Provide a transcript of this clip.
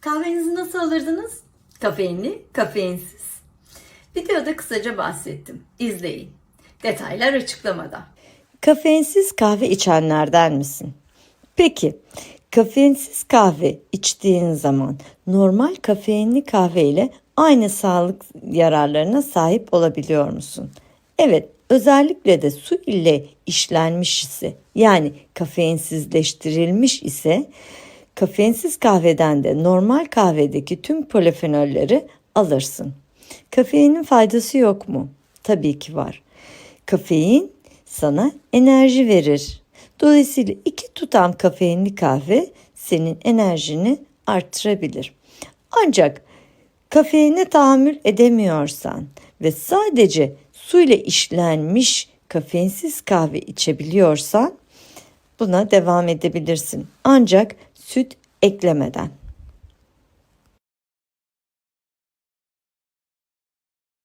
Kahvenizi nasıl alırdınız? Kafeinli, kafeinsiz. Videoda kısaca bahsettim. İzleyin. Detaylar açıklamada. Kafeinsiz kahve içenlerden misin? Peki, kafeinsiz kahve içtiğin zaman normal kafeinli kahve ile aynı sağlık yararlarına sahip olabiliyor musun? Evet, özellikle de su ile işlenmiş ise yani kafeinsizleştirilmiş ise kafeinsiz kahveden de normal kahvedeki tüm polifenolleri alırsın. Kafeinin faydası yok mu? Tabii ki var. Kafein sana enerji verir. Dolayısıyla iki tutam kafeinli kahve senin enerjini artırabilir. Ancak kafeine tahammül edemiyorsan ve sadece su ile işlenmiş kafeinsiz kahve içebiliyorsan buna devam edebilirsin. Ancak süt eklemeden.